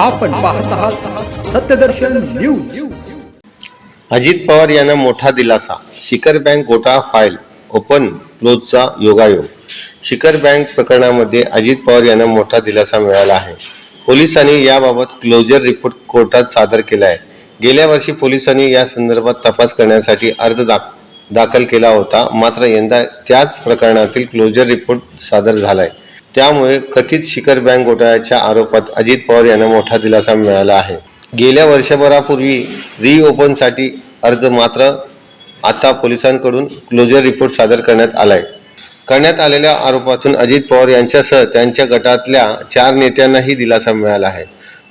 आपण पाहत आहात सत्यदर्शन न्यूज. अजित पवार यांना मोठा दिलासा. शिखर बँक घोटाळा फाईल ओपन क्लोजचा योगायोग. शिखर बँक प्रकरणामध्ये अजित पवार यांना मोठा दिलासा मिळाला आहे. पोलिसांनी याबाबत क्लोजर रिपोर्ट कोर्टात सादर केला आहे गेल्या वर्षी पोलिसांनी या संदर्भात तपास करण्यासाठी अर्ज दाख दाखल केला होता. मात्र यंदा त्याच प्रकरणातील क्लोजर रिपोर्ट सादर झाला आहे त्यामुळे कथित शिखर बँक घोटाळ्याच्या आरोपात अजित पवार यांना मोठा दिलासा मिळाला आहे. गेल्या वर्षभरापूर्वी रिओपनसाठी अर्ज मात्र आता पोलिसांकडून क्लोजर रिपोर्ट सादर करण्यात आलाय. करण्यात आलेल्या आरोपातून अजित पवार यांच्यासह त्यांच्या गटातल्या चार नेत्यांनाही दिलासा मिळाला आहे.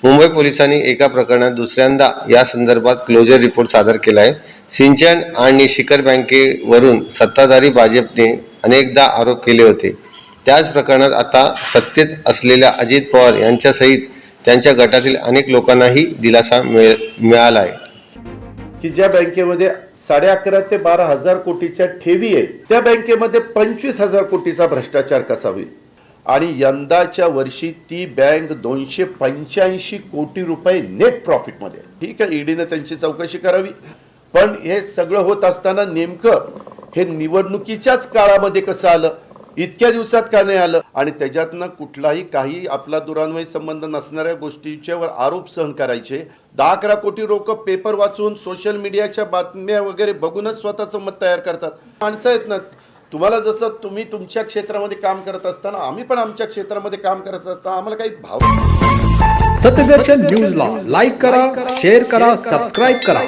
मुंबई पोलिसांनी एका प्रकरणात दुसऱ्यांदा या संदर्भात क्लोजर रिपोर्ट सादर केला आहे सिंचन आणि शिखर बँकेवरून सत्ताधारी भाजपने अनेकदा आरोप केले होते. त्याच प्रकरणात आता सत्तेत असलेल्या अजित पवार यांच्यासहित त्यांच्या गटातील अनेक लोकांनाही दिलासा मिळ मिळाला आहे की ज्या बँकेमध्ये साडे अकरा ते बारा हजार कोटीच्या ठेवी आहे त्या बँकेमध्ये पंचवीस हजार कोटीचा भ्रष्टाचार कसा होईल? आणि यंदाच्या वर्षी ती बँक दोनशे पंच्याऐंशी कोटी रुपये नेट प्रॉफिटमध्ये आहे. ठीक आहे ईडीनं त्यांची चौकशी करावी. पण हे सगळं होत असताना नेमकं हे निवडणुकीच्याच काळामध्ये कसं आलं? इतक्या दिवसात का नाही आलं? आणि त्याच्यातनं कुठलाही काही आपला दुरान्वयी संबंध नसणाऱ्या गोष्टीच्यावर आरोप सहन करायचे. दहा अकरा कोटी लोक पेपर वाचून सोशल मीडियाच्या बातम्या वगैरे बघूनच स्वतःचं मत तयार करतात. माणसं आहेत ना तुम्हाला जसं तुम्ही तुमच्या क्षेत्रामध्ये काम करत असताना आम्ही पण आमच्या क्षेत्रामध्ये काम करत असताना आम्हाला काही भाव सत्यदर्शन न्यूजला लाईक करा शेअर करा सबस्क्राईब करा.